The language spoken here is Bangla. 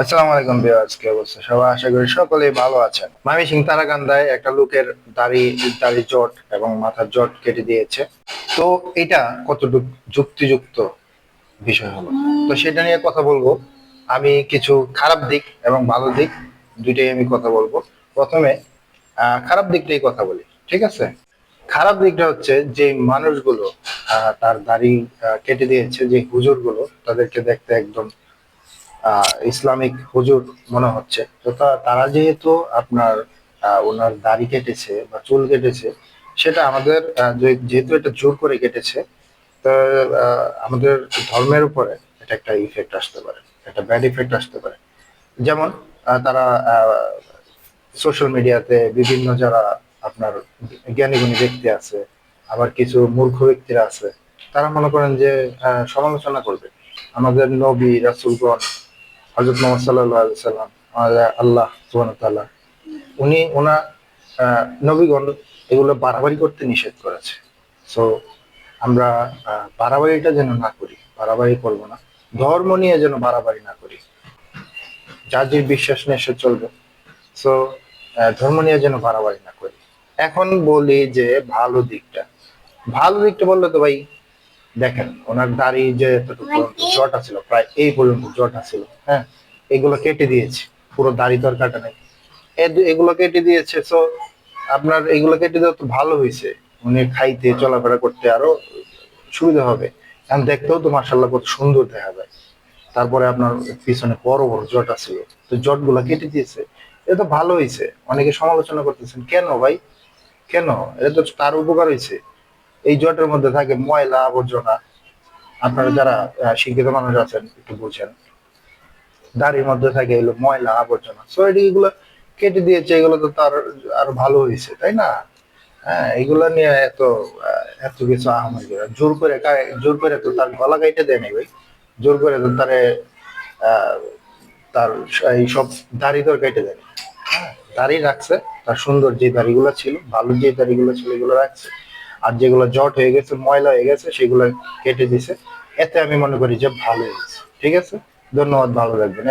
আসসালামু আলাইকুম বিয়াজ কি অবস্থা? সবাই আশা করি সকলেই ভালো আছেন। মামি সিং তারাকান্দায় একটা লোকের দাড়ি দাড়ি জট এবং মাথার জট কেটে দিয়েছে। তো এটা কতটুকু যুক্তিযুক্ত বিষয় হলো? তো সেটা নিয়ে কথা বলব। আমি কিছু খারাপ দিক এবং ভালো দিক, দুইটাই আমি কথা বলব। প্রথমে খারাপ দিকটাই কথা বলি, ঠিক আছে? খারাপ দিকটা হচ্ছে যে মানুষগুলো তার দাড়ি কেটে দিয়েছে, যে হুজুরগুলো, তাদেরকে দেখতে একদম ইসলামিক হুজুর মনে হচ্ছে। তো তারা যেহেতু আপনার ওনার দাড়ি কেটেছে বা চুল কেটেছে, সেটা আমাদের যেহেতু এটা জোর করে কেটেছে আমাদের ধর্মের উপরে এটা একটা ইফেক্ট আসতে পারে, একটা ব্যাড ইফেক্ট আসতে পারে। যেমন তারা সোশ্যাল মিডিয়াতে বিভিন্ন যারা আপনার জ্ঞানী গুণী ব্যক্তি আছে, আবার কিছু মূর্খ ব্যক্তিরা আছে, তারা মনে করেন যে সমালোচনা করবে। আমাদের নবী, রাসুলগণ হজরত মোহাম্মদ সাল্লাহ সাল্লাম আল্লাহ সুবান উনি আহ, নবীগণ এগুলো বাড়াবাড়ি করতে নিষেধ করেছে। সো আমরা বাড়াবাড়িটা যেন না করি বাড়াবাড়ি করব না ধর্ম নিয়ে যেন বাড়াবাড়ি না করি। যার যে বিশ্বাস নিয়ে সে চলবে। সো ধর্ম নিয়ে যেন বাড়াবাড়ি না করি। এখন বলি যে ভালো দিকটা। ভালো দিকটা বললে তো ভাই দেখেন ওনার দাড়ি যে এতটুকু জটা ছিল, প্রায় এই পর্যন্ত জটা ছিল হ্যাঁ? এগুলো কেটে দিয়েছে, পুরো দাড়ি দর কাটা নেই এগুলো কেটে দিয়েছে তো আপনার এগুলো কেটে দেওয়া তো ভালো হয়েছে। উনি খাইতে, চলাফেরা করতে আরও সুবিধা হবে। এখন দেখতেও তো মার্শাল্লাহ কত সুন্দর দেখা যায়। তারপরে আপনার পিছনে বড় বড় জট ছিল, তো জটগুলা কেটে দিয়েছে। এটা তো ভালো হয়েছে, অনেকে সমালোচনা করতেছেন, কেন ভাই? কেন? এটা তো তার উপকার হয়েছে। এই জটের মধ্যে থাকে ময়লা, আবর্জনা আপনারা যারা শিক্ষিত মানুষ আছেন একটু বুঝেন। দাড়ির মধ্যে থাকে এগুলো ময়লা আবর্জনা। সো এগুলো কেটে দিয়েছে এগুলো তো তার আর ভালো হয়েছে তাই না? হ্যাঁ এগুলো নিয়ে এত এত কিছু আহামরি করে। জোর করে জোর করে তো তার গলা কাইটে দেয় নাই ভাই। জোর করে তো তারে আহ, তার এই সব দাড়ি দর কেটে দেয় হ্যাঁ দাড়ি রাখছে তার সুন্দর যে দাড়িগুলো ছিল ভালো যে দাড়িগুলো ছিল এগুলো রাখছে। আর যেগুলো জট হয়ে গেছে, ময়লা হয়ে গেছে, সেগুলো কেটে দিছে। এতে আমি মনে করি যে ভালো হয়েছে। ঠিক আছে? ধন্যবাদ, ভালো লাগবে